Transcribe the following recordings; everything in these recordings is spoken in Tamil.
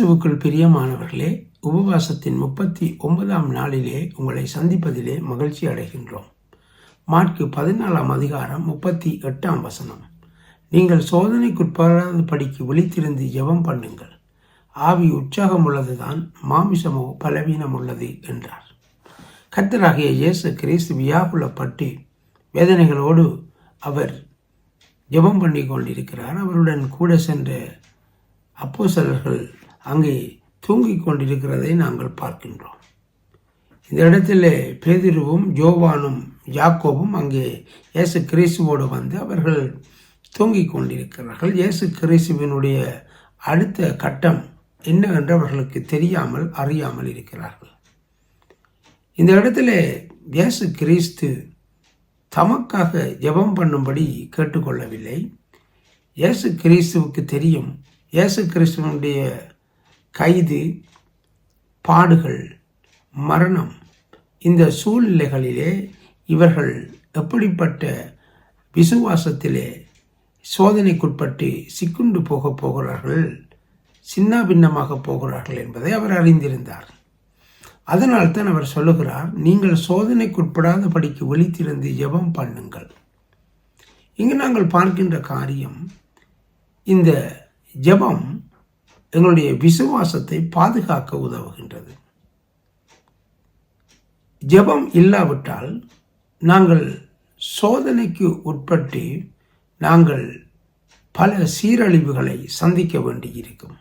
கிறிஸ்துவுக்குள் பிரியமானவர்களே உபவாசத்தின் முப்பத்தி ஒன்பதாம் நாளிலே உங்களை சந்திப்பதிலே மகிழ்ச்சி அடைகின்றோம். மார்க்கு பதினாலாம் அதிகாரம் முப்பத்தி எட்டாம் வசனம். நீங்கள் சோதனைக்குட்படாத படிக்கு விழித்திருந்து ஜெபம் பண்ணுங்கள். ஆவி உற்சாகம் உள்ளதுதான் மாமிசமோ பலவீனம் உள்ளது என்றார். கத்தராகிய இயேசு கிறிஸ்து வியாகுலப்பட்டு வேதனைகளோடு அவர் ஜெபம் பண்ணி கொண்டிருக்கிறார் அவருடன் கூட சென்ற அப்போசலர்கள் அங்கே தூங்கிக் கொண்டிருக்கிறதை நாங்கள் பார்க்கின்றோம். இந்த இடத்திலே பேதிருவும் ஜோவானும் யாக்கோவும் அங்கே இயேசு கிறிஸ்துவோடு வந்து அவர்கள் தூங்கிக் கொண்டிருக்கிறார்கள். இயேசு கிறிஸ்துவினுடைய அடுத்த கட்டம் என்னவென்று அவர்களுக்கு தெரியாமல் அறியாமல் இருக்கிறார்கள். இந்த இடத்துல இயேசு கிறிஸ்து தமக்காக ஜெபம் பண்ணும்படி கேட்டுக்கொள்ளவில்லை. இயேசு கிறிஸ்துவுக்கு தெரியும். இயேசு கிறிஸ்துவனுடைய கைது பாடுகள் மரணம் இந்த சூழ்நிலைகளிலே இவர்கள் எப்படிப்பட்ட விசுவாசத்திலே சோதனைக்குட்பட்டு சிக்குண்டு போகப் போகிறார்கள் சின்ன பின்னமாக போகிறார்கள் என்பதை அவர் அறிந்திருந்தார். அதனால்தான் அவர் சொல்லுகிறார் நீங்கள் சோதனைக்குட்படாத படிக்கு ஒழித்திருந்து ஜெபம் பண்ணுங்கள். இங்கு நாங்கள் பார்க்கின்ற காரியம் இந்த ஜெபம் எங்களுடைய விசுவாசத்தை பாதுகாக்க உதவுகின்றது. ஜெபம் இல்லாவிட்டால் நாங்கள் சோதனைக்கு உட்பட்டு நாங்கள் பல சீரழிவுகளை சந்திக்க வேண்டியிருக்கும்.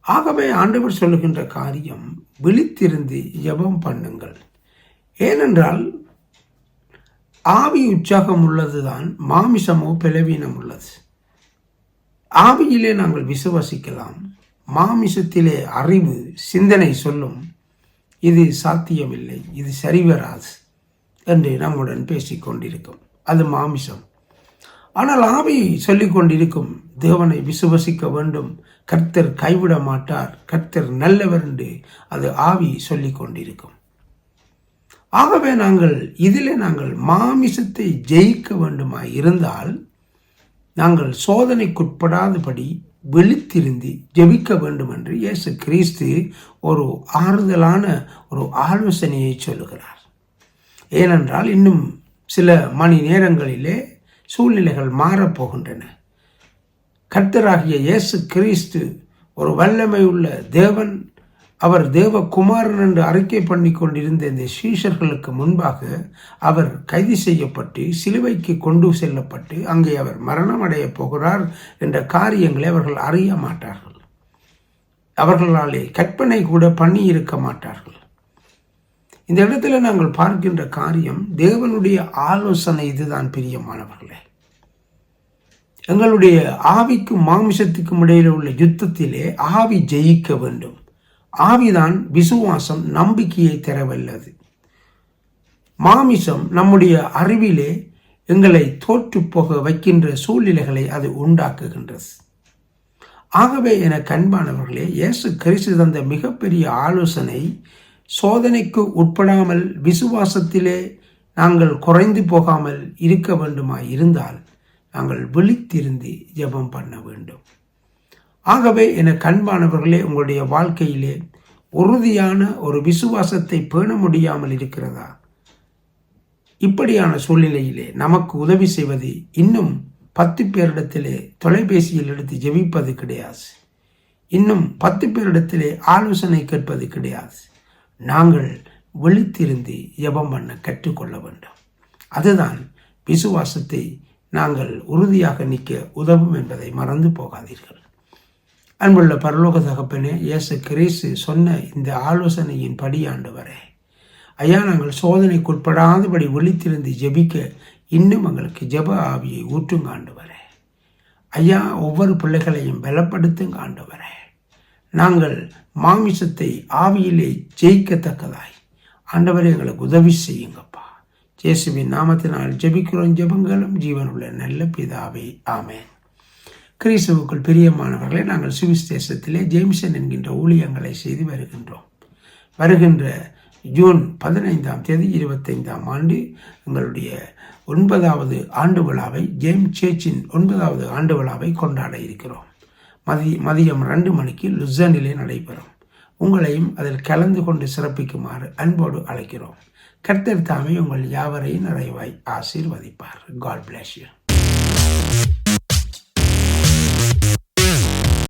ஆகவே ஆண்டவர் சொல்லுகின்ற காரியம் விழித்திருந்து ஜெபம் பண்ணுங்கள். ஏனென்றால் ஆவி உற்சாகம் உள்ளதுதான் மாமிசமோ பலவீனம் உள்ளது. ஆவியிலே நாங்கள் விசுவசிக்கலாம் மாமிசத்திலே அறிவு சிந்தனை சொல்லும். இது சாத்தியமில்லை. இது சரிவராது என்று நம்முடன் பேசி கொண்டிருக்கும். அது மாமிசம். ஆனால் ஆவி சொல்லிக் கொண்டிருக்கும். தேவனை விசுவசிக்க வேண்டும். கர்த்தர் கைவிட மாட்டார். கர்த்தர் நல்லவர் என்று அது ஆவி சொல்லிக் கொண்டிருக்கும். ஆகவே நாங்கள் இதிலே நாங்கள் மாமிசத்தை ஜெயிக்க வேண்டுமாய் இருந்தால் நாங்கள் சோதனைக்குட்படாதபடி வெளித்திருந்தி ஜெபிக்க வேண்டும் என்று இயேசு கிறிஸ்து ஒரு ஆறுதலான ஒரு ஆலோசனையை சொல்லுகிறார். ஏனென்றால் இன்னும் சில மணி நேரங்களிலே சூழ்நிலைகள் மாறப்போகின்றன. கர்த்தராகிய இயேசு கிறிஸ்து ஒரு வல்லமை உள்ள தேவன் அவர் தேவகுமாரன் என்று அறிக்கை பண்ணி கொண்டிருந்த இந்த சீஷர்களுக்கு முன்பாக அவர் கைது செய்யப்பட்டு சிலுவைக்கு கொண்டு செல்லப்பட்டு அங்கே அவர் மரணம் அடையப் போகிறார் என்ற காரியங்களை அவர்கள் அறிய மாட்டார்கள். அவர்களாலே கற்பனை கூட பண்ணி இருக்க மாட்டார்கள். இந்த இடத்துல நாங்கள் பார்க்கின்ற காரியம் தேவனுடைய ஆலோசனை இதுதான் பிரியமானவர்களே. எங்களுடைய ஆவிக்கும் மாமிசத்துக்கும் இடையில் உள்ள யுத்தத்திலே ஆவி ஜெயிக்க வேண்டும். ஆவிதான் விசுவாசம் நம்பிக்கையை தரவல்லது. மாமிசம் நம்முடைய அறிவிலே எங்களை தோற்று போக வைக்கின்ற சூழ்நிலைகளை அது உண்டாக்குகின்றது. ஆகவே என கண்பானவர்களே இயேசு கிறிஸ்து தந்த மிகப்பெரிய ஆலோசனை சோதனைக்கு உட்படாமல் விசுவாசத்திலே நாங்கள் குறைந்து போகாமல் இருக்க வேண்டுமா இருந்தால் நாங்கள் விழித்திருந்து ஜெபம் பண்ண வேண்டும். ஆகவே என கண்பானவர்களே உங்களுடைய வாழ்க்கையிலே உறுதியான ஒரு விசுவாசத்தை பேண முடியாமல் இருக்கிறதா? இப்படியான சூழ்நிலையிலே நமக்கு உதவி செய்வது இன்னும் பத்து பேரிடத்திலே தொலைபேசியில் எடுத்து ஜெபிப்பது கிடையாது. இன்னும் பத்து பேரிடத்திலே ஆலோசனை கேட்பது கிடையாது. நாங்கள் விழித்திருந்து ஜெபம் பண்ண கற்றுக்கொள்ள வேண்டும். அதுதான் விசுவாசத்தை நாங்கள் உறுதியாக நிற்க உதவும் என்பதை மறந்து போகாதீர்கள். அன்புள்ள பரலோக தகப்பனே இயேசு கிரீசு சொன்ன இந்த ஆலோசனையின் படியாண்டவரே ஐயா நாங்கள் சோதனைக்குட்படாதபடி ஒழித்திருந்து ஜெபிக்க இன்னும் எங்களுக்கு ஜெப ஆவியை ஊற்றுங்க ஆண்டவரே. ஐயா ஒவ்வொரு பிள்ளைகளையும் பலப்படுத்துங்க ஆண்டவரே. நாங்கள் மாமிசத்தை ஆவியிலே ஜெயிக்கத்தக்கதாய். ஆண்டவரே எங்களுக்கு உதவி செய்யுங்கப்பா. ஜேசுவின் நாமத்தினால் ஜெபிக்கிறோம் ஜெபங்களும் ஜீவனுள்ள நல்ல பிதாவே. ஆமேன். கிறிஸ்துவுக்குள் பிரியமானவர்களை நாங்கள் சுவிஸ் தேசத்திலே ஜேம்சன் என்கின்ற ஊழியங்களை செய்து வருகின்றோம். வருகின்ற ஜூன் பதினைந்தாம் தேதி இருபத்தைந்தாம் ஆண்டு எங்களுடைய ஒன்பதாவது ஆண்டு விழாவை ஜேம் சேச்சின் ஒன்பதாவது ஆண்டு விழாவை கொண்டாட இருக்கிறோம். மதிய மதியம் ரெண்டு மணிக்கு லுசனிலே நடைபெறும். உங்களையும் அதில் கலந்து கொண்டு சிறப்பிக்குமாறு அன்போடு அழைக்கிறோம். கர்த்தர் தாமே உங்கள் யாவரையும் நிறைவாய் ஆசீர்வதிப்பார். God bless you